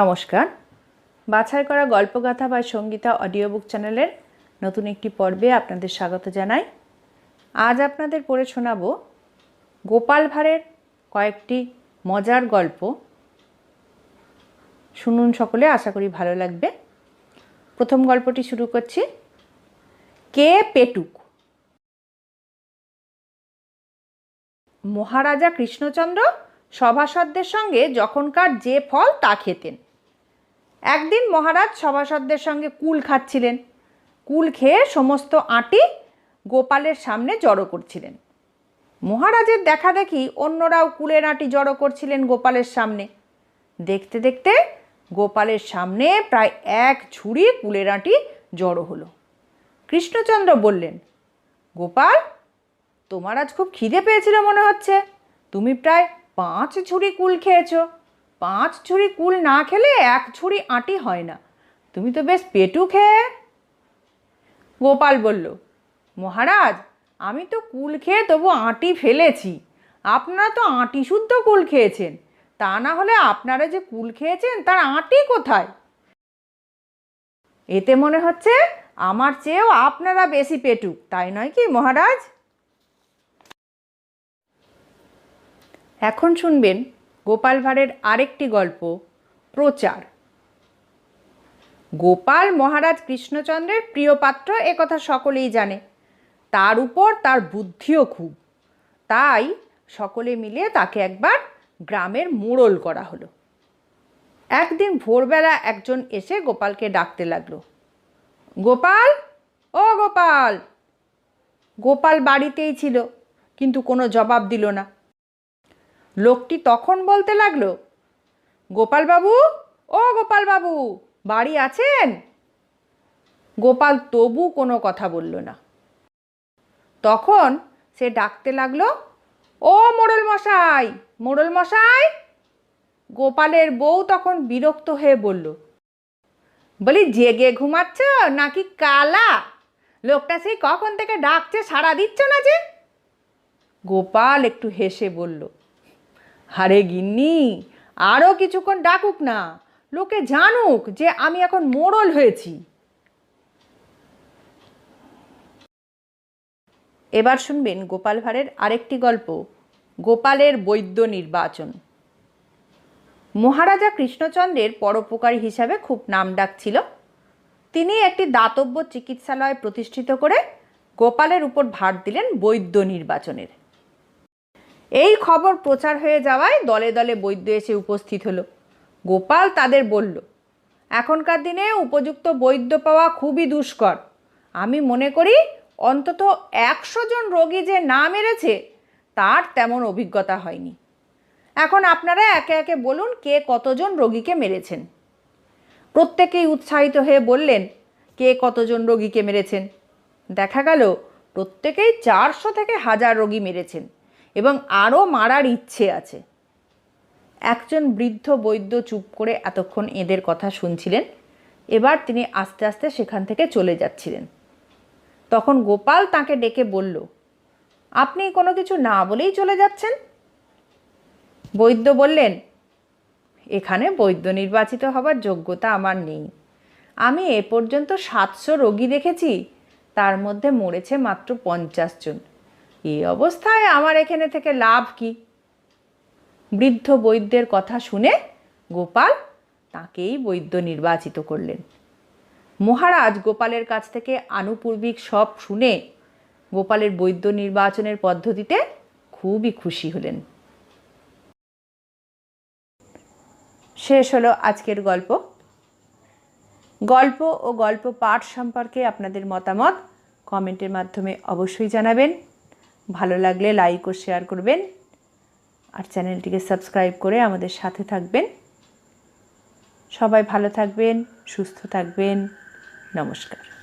নমস্কার। বাছাই করা গল্পগাথা বা সঙ্গীতা অডিও বুক চ্যানেলের নতুন একটি পর্বে আপনাদের স্বাগত জানাই। আজ আপনাদের পড়ে শোনাব গোপাল ভাঁড়ের কয়েকটি মজার গল্প। শুনুন সকলে, আশা করি ভালো লাগবে। প্রথম গল্পটি শুরু করছি। কে পেটুক? মহারাজা কৃষ্ণচন্দ্র সভাসদদের সঙ্গে যখনকার যে ফল তা খেতেন। একদিন মহারাজ সভাসদদের সঙ্গে কুল খাচ্ছিলেন। কুল খেয়ে সমস্ত আঁটি গোপালের সামনে জড়ো করছিলেন। মহারাজের দেখা দেখি অন্যরাও কুলের আঁটি জড়ো করছিলেন গোপালের সামনে। দেখতে দেখতে গোপালের সামনে প্রায় এক ঝুড়ি কুলের আঁটি জড়ো হলো। কৃষ্ণচন্দ্র বললেন, গোপাল, তোমার আজ খুব খিদে পেয়েছিল মনে হচ্ছে। তুমি প্রায় পাঁচ ঝুড়ি কুল খেয়েছো। পাঁচ ঝুড়ি কুল না খেলে এক ঝুড়ি আঁটি হয় না। তুমি তো বেশ পেটু খেয়ে। গোপাল বলল, মহারাজ, আমি তো কুল খেয়ে তবু আঁটি ফেলেছি। আপনারা তো আঁটি শুদ্ধ কুল খেয়েছেন। তা না হলে আপনারা যে কুল খেয়েছেন, তার আঁটি কোথায়? এতে মনে হচ্ছে, আমার চেয়েও আপনারা বেশি পেটুক তাই নয় কি মহারাজ? এখন শুনবেন গোপাল ভাঁড়ের আরেকটি গল্প, প্রচার। গোপাল মহারাজ কৃষ্ণচন্দ্রের প্রিয় পাত্র একথা সকলেই জানে। তার উপর তার বুদ্ধিও খুব। তাই সকলে মিলে তাকে একবার গ্রামের মোড়ল করা হলো। একদিন ভোরবেলা একজন এসে গোপালকে ডাকতে লাগল। গোপাল, ও গোপাল! গোপাল বাড়িতেই ছিল, কিন্তু কোনো জবাব দিল না। লোকটি তখন বলতে লাগল, গোপালবাবু, ও গোপালবাবু, বাড়ি আছেন? গোপাল তবু কোনো কথা বলল না। তখন সে ডাকতে লাগল, ও মোড়ল মশাই মোড়ল মশাই গোপালের বউ তখন বিরক্ত হয়ে বলল, বলি, জেগে ঘুমাচ্ছ নাকি কালা? লোকটা সেই কখন থেকে ডাকছে, সাড়া দিচ্ছ না যে? গোপাল একটু হেসে বলল হারে গিন্নি আরও কিছুক্ষণ ডাকুক না। লোকে জানুক যে আমি এখন মোড়ল হয়েছি। এবার শুনবেন গোপাল ভাঁড়ের আরেকটি গল্প, গোপালের বৈদ্য নির্বাচন। মহারাজা কৃষ্ণচন্দ্রের পরোপকারী হিসাবে খুব নাম ডাক ছিল তিনি একটি দাতব্য চিকিৎসালয় প্রতিষ্ঠিত করে গোপালের উপর ভার দিলেন বৈদ্য নির্বাচনের। এই খবর প্রচার হয়ে যাওয়ায় দলে দলে বৈদ্য এসে উপস্থিত হলো। গোপাল তাদের বলল, এখনকার দিনে উপযুক্ত বৈদ্য পাওয়া খুবই দুষ্কর। আমি মনে করি অন্তত একশো জন রোগী যে না মেরেছে, তার তেমন অভিজ্ঞতা হয়নি। এখন আপনারা একে একে বলুন কে কতজন রোগীকে মেরেছেন? প্রত্যেকেই উৎসাহিত হয়ে বললেন, কে কতজন রোগীকে মেরেছেন? দেখা গেল, প্রত্যেকেই চারশো থেকে হাজার রোগী মেরেছেন। এবং আরও মারার ইচ্ছে আছে। একজন বৃদ্ধ বৈদ্য চুপ করে এতক্ষণ এদের কথা শুনছিলেন। এবার তিনি আস্তে আস্তে সেখান থেকে চলে যাচ্ছিলেন। তখন গোপাল তাকে ডেকে বলল, আপনি কোনো কিছু না বলেই চলে যাচ্ছেন? বৈদ্য বললেন, এখানে বৈদ্য নির্বাচিত হবার যোগ্যতা আমার নেই। আমি এ পর্যন্ত সাতশো রোগী দেখেছি। তার মধ্যে মরেছে মাত্র পঞ্চাশ জন। এই অবস্থায়? আমার এখানে থেকে লাভ কি? বৃদ্ধ বৈদ্যের কথা শুনে গোপাল তাকেই বৈদ্য নির্বাচিত করলেন। মহারাজ গোপালের কাছ থেকে আনুপূর্বিক সব শুনে গোপালের বৈদ্য নির্বাচনের পদ্ধতিতে খুবই খুশি হলেন। শেষ হলো আজকের গল্প। গল্প ও গল্প পাঠ সম্পর্কে আপনাদের মতামত কমেন্টের মাধ্যমে অবশ্যই জানাবেন। ভালো লাগলে লাইক ও শেয়ার করবেন আর চ্যানেলটিকে সাবস্ক্রাইব করে আমাদের সাথে থাকবেন। সবাই ভালো থাকবেন, সুস্থ থাকবেন। নমস্কার।